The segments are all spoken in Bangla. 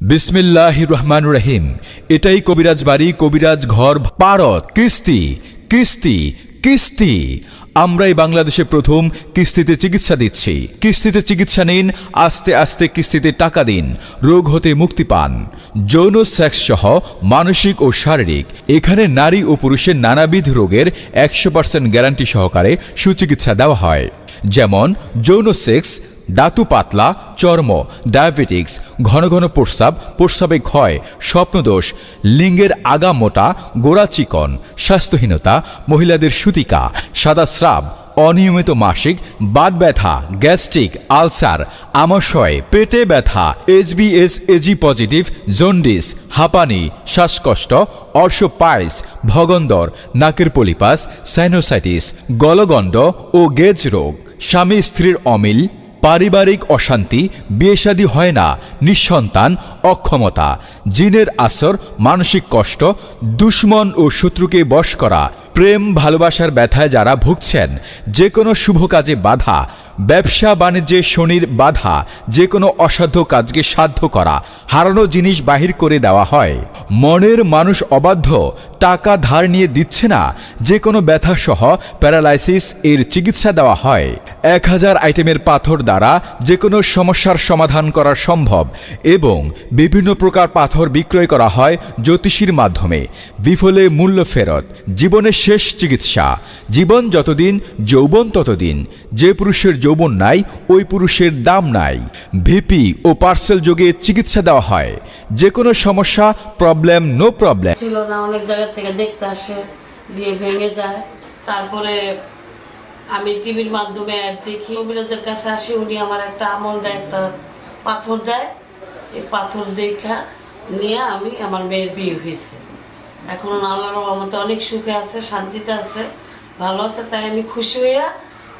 বিসমিল্লাহ রহমান রহিম। এটাই কবিরাজ বাড়ি, কবিরাজ ঘর পারত কিস্তি কিস্তি কিস্তি। আমরাই বাংলাদেশে প্রথম কিস্তিতে চিকিৎসা দিচ্ছি। কিস্তিতে চিকিৎসা নিন, আস্তে আস্তে কিস্তিতে টাকা দিন, রোগ হতে মুক্তি পান। যৌন সেক্স সহ মানসিক ও শারীরিক, এখানে নারী ও পুরুষের নানাবিধ রোগের একশো পার্সেন্ট গ্যারান্টি সহকারে সুচিকিৎসা দেওয়া হয়। যেমন, যৌন সেক্স দাতু পাতলা, চর্ম, ডায়াবেটিক্স, ঘন ঘন প্রস্রাব, প্রস্রাবে ক্ষয়, স্বপ্নদোষ, লিঙ্গের আগা মোটা, গোড়া চিকন, স্বাস্থ্যহীনতা, মহিলাদের সুতিকা, সাদা স্রাব, অনিয়মিত মাসিক, বাত ব্যথা, গ্যাস্ট্রিক, আলসার, আমাশয়, পেটে ব্যথা এইচবিএস এজি পজিটিভ, জন্ডিস, হাঁপানি, শ্বাসকষ্ট অর্শ অর্শোপাইলস ভগন্দর, নাকের পলিপাস, সাইনোসাইটিস, গলগণ্ড ও গেজ রোগ। স্বামী স্ত্রীর অমিল পারিবারিক অশান্তি বিয়েসাদী হয় না, নিঃসন্তান, অক্ষমতা। জিনের আসর, মানসিক কষ্ট, দুশ্মন ও শত্রুকে বশ করা, প্রেম, ভালোবাসার ব্যথায় যারা ভুগছেন যে কোনো শুভ কাজে বাধা ব্যবসা বাণিজ্যে শনির বাধা যে কোনো অসাধ্য কাজকে সাধ্য করা, হারানো জিনিস বাহির করে দেওয়া হয়। মনের মানুষ অবাধ্য, টাকা ধার নিয়ে দিচ্ছে না যে কোনো ব্যথা সহ প্যারালাইসিস এর চিকিৎসা দেওয়া হয়। এক হাজার আইটেমের পাথর দ্বারা যে কোনো সমস্যার সমাধান করা সম্ভব এবং বিভিন্ন প্রকার পাথর বিক্রয় করা হয় জ্যোতিষীর মাধ্যমে। বিফলে মূল্য ফেরত, জীবনের শেষ চিকিৎসা। জীবন যতদিন, যৌবন ততদিন। যে পুরুষের যৌবন নাই, ওই পুরুষের দাম নাই। ভিপি ও পার্সেল যোগে চিকিৎসা দেওয়া হয়। যে কোনো সমস্যা, প্রবলেম, নো প্রবলেম। ছিল না, অনেক জায়গা থেকে দেখতে আসে, দিয়ে ভেঙে যায়। তারপরে আমি টিভির মাধ্যমে দেখি। কবিরাজের কাছে আসি, উনি আমার একটা আমল দেয়, একটা পাথর দেয়। এই পাথর দেখা নিয়ে আমি আমার মেয়ের বিয়ে হয়েছে। এখন আল্লাহর রহমতে অনেক সুখে আছে, শান্তিতে আছে, ভালো আছে। তাই আমি খুশি হইয়া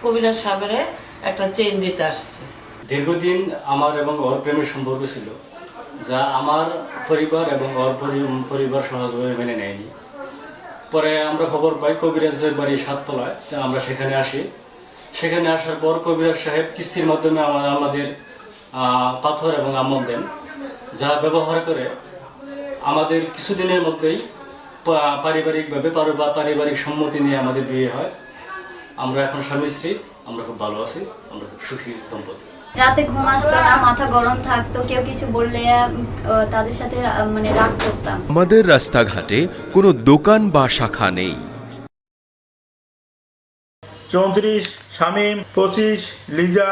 কবিরাজ সাহেবের একটা চেন দিতে আসছি। দীর্ঘদিন আমার এবং ওর প্রেমের সম্পর্ক ছিল, যা আমার পরিবার এবং ওর পরি- পরিবার সহজভাবে মেনে নেয়নি। পরে আমরা খবর পাই কবিরাজের বাড়ি সাততলায় আমরা সেখানে আসি। সেখানে আসার পর কবিরাজ সাহেব কিস্তির মাধ্যমে আমা- আমাদের পাথর এবং আমল দেন, যা ব্যবহার করে আমাদের কিছুদিনের মধ্যেই পারিবারিকভাবে পারিবারিক সম্মতি নিয়ে আমাদের বিয়ে হয়। আমরা এখন স্বামী স্ত্রী আমরা খুব ভালো আছি আমরা খুব সুখী দম্পতি। রাতে ঘুম আসতো না মাথা গরম থাকতো কেউ কিছু বললে তাদের সাথে মানে রাগ করতাম। আমাদের রাস্তাঘাটে কোনো দোকান বা শাখা নেই। চৌত্রিশ শামীম পঁচিশ লিজা।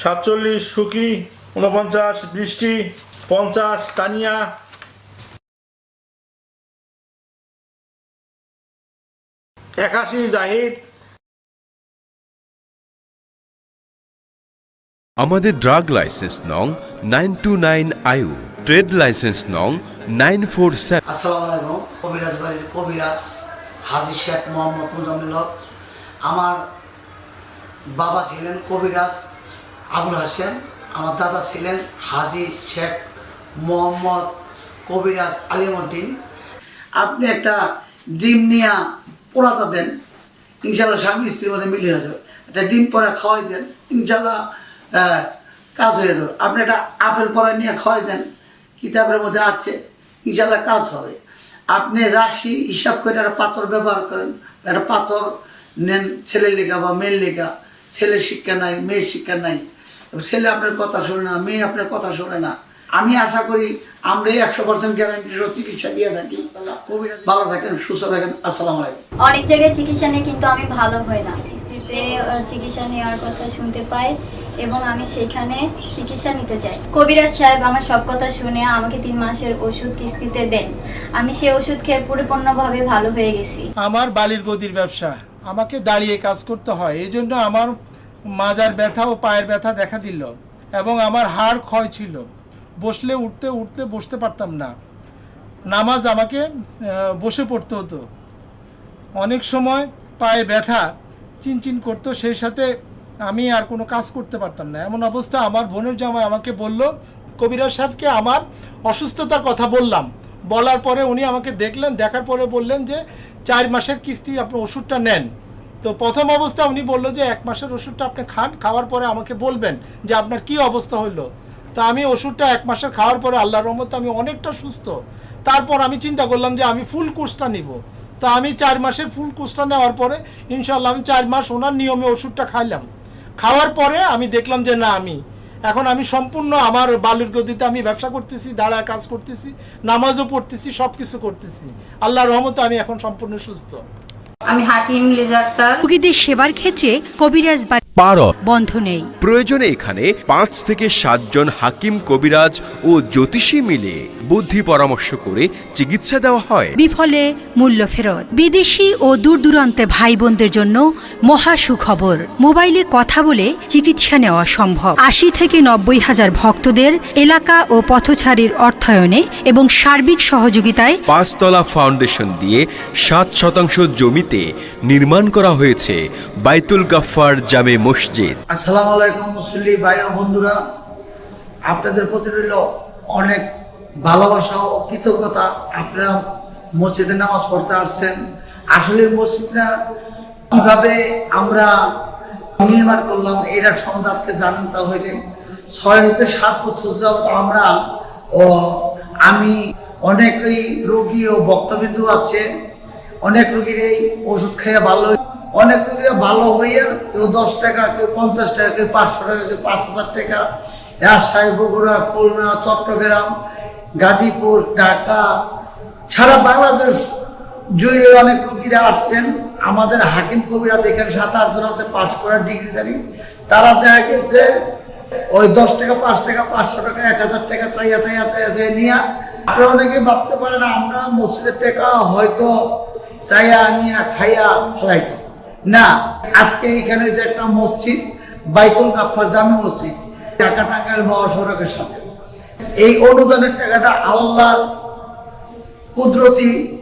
সাতচল্লিশ সুকি উনপঞ্চাশ বৃষ্টি পঞ্চাশ তানিয়া। একাশি জাহিদ। আমাদের ড্রাগ লাইসেন্স নং নাইন টু নাইন আয়ু ট্রেড লাইসেন্স নং নাইন ফোর সেভেন আসসালামু আলাইকুম কবিরাজ বাড়ির কবিরাজ হাজি শেখ মোহাম্মদ হক। আমার বাবা ছিলেন কবিরাজ আবুল হাসেম আমার দাদা ছিলেন হাজি শেখ মোহাম্মদ কবিরাজ আলিমুদ্দিন। আপনি একটা ডিম নিয়ে পোড়াতা দেন ইনশাল্লাহ স্বামী স্ত্রীর মধ্যে মিলিয়ে যাবে। একটা ডিম পরে খাওয়াই দেন ইনশাল্লাহ কাজ হয়ে যাবে। আপনি একটা আপেল পরে নিয়ে খাওয়াই দেন, কিতাবের মধ্যে আছে ইনশাল্লাহ কাজ হবে। আপনি রাশি হিসাব করে একটা পাথর ব্যবহার করেন, একটা পাথর নেন, ছেলের লেখা বা মেয়ের লেখা, ছেলের শিক্ষা নাই, মেয়ের শিক্ষা নাই। ছেলে আপনার কথা শোনে না, মেয়ে আপনার কথা শোনে না। আমি আশা করি আমরা একশো পার্সেন্ট গ্যারান্টি সহ চিকিৎসা দিয়ে থাকি। ভালো থাকেন সুস্থ থাকেন। আসসালামু আলাইকুম। অনেক জায়গায় চিকিৎসা নিয়ে কিন্তু আমি ভালো হই না। কিস্তিতে চিকিৎসা নেওয়ার কথা শুনতে পাই এবং আমি সেখানে চিকিৎসা নিতে চাই কবিরাজ সাহেব আমার সব কথা শুনে আমাকে তিন মাসের ওষুধ কিস্তিতে দেন। আমি সেই ওষুধ খেয়ে পরিপূর্ণভাবে ভালো হয়ে গেছি। আমার বালির গদির ব্যবসা। আমাকে দাঁড়িয়ে কাজ করতে হয়। এই জন্য আমার মাজার ব্যথা ও পায়ের ব্যথা দেখা দিল এবং আমার হাড় ক্ষয় ছিল। বসলে উঠতে উঠতে বসতে পারতাম না। নামাজ আমাকে বসে পড়তে হতো। অনেক সময় পায়ে ব্যথা, চিনচিন করতো, সেই সাথে আমি আর কোনো কাজ করতে পারতাম না। এমন অবস্থা আমার বোনের জামাই আমাকে বলল, কবিরাজ সাহেবকে আমার অসুস্থতার কথা বললাম। বলার পরে উনি আমাকে দেখলেন, দেখার পরে বললেন যে, চার মাসের কিস্তি আপনি ওষুধটা নেন। তো প্রথম অবস্থা উনি বলল যে, এক মাসের ওষুধটা আপনি খান। খাওয়ার পরে আমাকে বলবেন যে, আপনার কি অবস্থা হলো তা আমি ওষুধটা এক মাসের খাওয়ার পরে আল্লাহর রহমতে আমি অনেকটা সুস্থ। তারপর আমি চিন্তা করলাম যে আমি ফুল কোর্সটা নিব। তা আমি চার মাসের ফুল কোর্সটা নেওয়ার পরে ইনশাল্লাহ আমি চার মাস ওনার নিয়মে ওষুধটা খাইলাম। খাওয়ার পরে আমি দেখলাম যে না আমি এখন আমি সম্পূর্ণ আমার বালুর গদিতে আমি ব্যবসা করতেছি দাঁড়ায় কাজ করতেছি নামাজও পড়তেছি সব কিছু করতেছি। আল্লাহর রহমতে আমি এখন সম্পূর্ণ সুস্থ। আমি হাকিম লিজা আক্তার রোগীদের সেবার ক্ষেত্রে কবিরাজ বা পারদ বন্ধ নেই। প্রয়োজনে এখানে পাঁচ থেকে সাতজন হাকিম কবিরাজ ও জ্যোতিষী মিলে বুদ্ধি পরামর্শ করে চিকিৎসা দেওয়া হয়। বিফলে মূল্য ফেরত। বিদেশি ও দূর দূরান্তে ভাই বোনদের জন্য মহা সুখবর। মোবাইলে কথা বলে চিকিৎসা নেওয়া সম্ভব। আশি থেকে নব্বই হাজার ভক্তদের এলাকা ও পথচারীর অর্থায়নে এবং সার্বিক সহযোগিতায় পাঁচতলা ফাউন্ডেশন দিয়ে সাত শতাংশ জমিতে নির্মাণ করা হয়েছে। বাইতুল গাফফার জামে মসজিদ। আসসালামু আলাইকুম মুসল্লি ভাই ও বন্ধুরা। আপনাদের প্রতি রইল অনেক ভালোবাসা ও কৃতজ্ঞতা। আপনারা মসজিদে নামাজ পড়তে আসছেন। আসলে মসজিদটা কীভাবে আমরা নির্মাণ করলাম এটার সম্বন্ধে আজকে জানেন তা হইলে ছয় হতে সাত বছর যাবত আমরা ও আমি অনেকই রোগী ও বক্তবিন্দু আছে। অনেক রোগীর এই ওষুধ খেয়ে ভালো অনেক রোগীরা ভালো হইয়া কেউ দশ টাকা, কেউ পঞ্চাশ টাকা, কেউ পাঁচশো টাকা, কেউ পাঁচ হাজার টাকা। রাজশাহী বগুড়া, খুলনা, চট্টগ্রাম, গাজীপুর, ঢাকা, সারা বাংলাদেশ জুড়ে অনেক রোগীরা আসছেন। আমাদের হাকিম কবিরাজ এখানে সাত আটজন আছে, পাস করার ডিগ্রিধারী তারা দেখা গেছে, ওই দশ টাকা, পাঁচ টাকা, পাঁচশো টাকা, এক হাজার টাকা চাইয়া চাইয়া চাইয়া চাইয়া নিয়ে। আপনারা অনেকে ভাবতে পারেন, আমরা মসজিদের টাকা হয়তো চাইয়া, নিয়ে, খাইয়া ফেলাইছি। না আজকে এখানে যে একটা মসজিদ বাইতুল গাফার জামে মসজিদ ঢাকা টাঙ্গাইল মহাসড়কের সাথে। এই অনুদানের টাকাটা আল্লাহর কুদরতি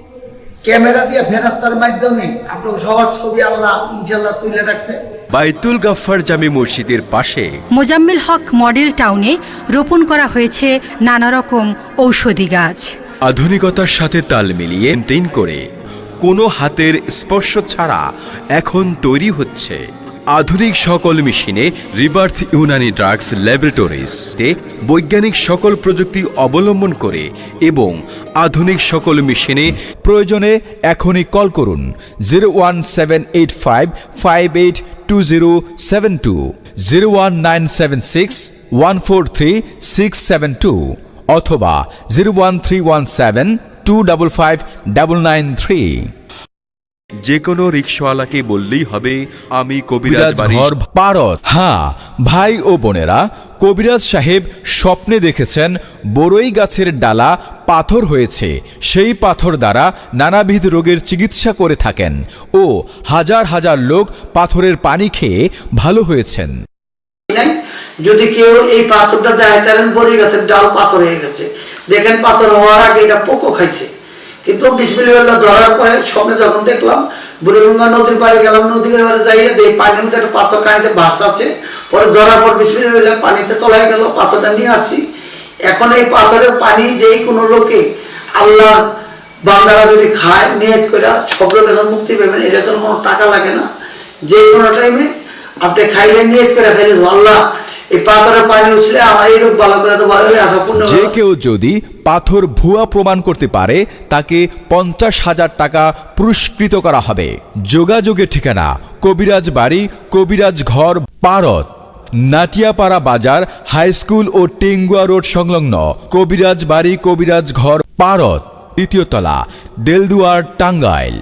ক্যামেরা দিয়ে ফেরাস্তার মাধ্যমে আপনার সবার ছবি আল্লাহ ইনশাল্লাহ তুলে রাখছে। বাইতুল গাফফার জামি মসজিদের পাশে মোজাম্মেল হক মডেল টাউনে রোপণ করা হয়েছে নানা রকম ঔষধি গাছ। আধুনিকতার সাথে তাল মিলিয়ে মেনটেন করে কোনো হাতের স্পর্শ ছাড়া এখন তৈরি হচ্ছে। আধুনিক সকল মেশিনে রিবার্থ ইউনানি ড্রাগস ল্যাবরেটরিজ বৈজ্ঞানিক সকল প্রযুক্তি অবলম্বন করে এবং আধুনিক সকল মেশিনে প্রয়োজনে এখনই কল করুন zero one seven eight five five eight two zero seven two, zero one nine seven six, one four three six seven two, অথবা zero one three one seven two double five double nine three যে কোনো রিক্সাওয়ালাকে বললেই হবে আমি কবিরাজ ঘর পারত হ্যাঁ ভাই ও বোনেরা কবিরাজ সাহেব স্বপ্নে দেখেছেন বড়ই গাছের ডালা পাথর হয়েছে। সেই পাথর দ্বারা নানাবিধ রোগের চিকিৎসা করে থাকেন ও হাজার হাজার লোক পাথরের পানি খেয়ে ভালো হয়েছেন। যদি কেউ এই পাথরটা দেয়, তাহলে বড়ি গাছের ডাল পাথর হয়ে গেছে। দেখেন, পাথর হওয়ার আগে এটা পোকো খাইছে। কিন্তু বিসমিল্লাহ ধরার পরে স্বপ্নে যখন দেখলাম, বুড়িগঙ্গা নদীর পাড়ে গেলাম, নদীর পাড়ে যাইয়ে দেখি পানির মধ্যে একটা পাথর কানিতে ভাসতাছে পরে ধরার পর বিসমিল্লাহ পানিতে তলায় গেল, পাথরটা নিয়ে আসছি। এখন এই পাথরের পানি যেই কোনো লোকে আল্লাহ বান্দারা যদি খায়, নিয়ত করে সব লোকের মুক্তি পাবেন এটা তো কোনো টাকা লাগে না। যে কোনো টাইমে আপনি খাইলে নিয়ত করে খাইলে আল্লাহ যে কেউ যদি পাথর ভুয়া প্রমাণ করতে পারে তাকে পঞ্চাশ হাজার টাকা পুরস্কৃত করা হবে। যোগাযোগের ঠিকানা কবিরাজ বাড়ি কবিরাজ ঘর পারত নাটিয়াপাড়া বাজার হাই স্কুল ও টেঙ্গুয়া রোড সংলগ্ন কবিরাজ বাড়ি কবিরাজ ঘর পারত দ্বিতীয় তলা দেলদুয়ার টাঙ্গাইল।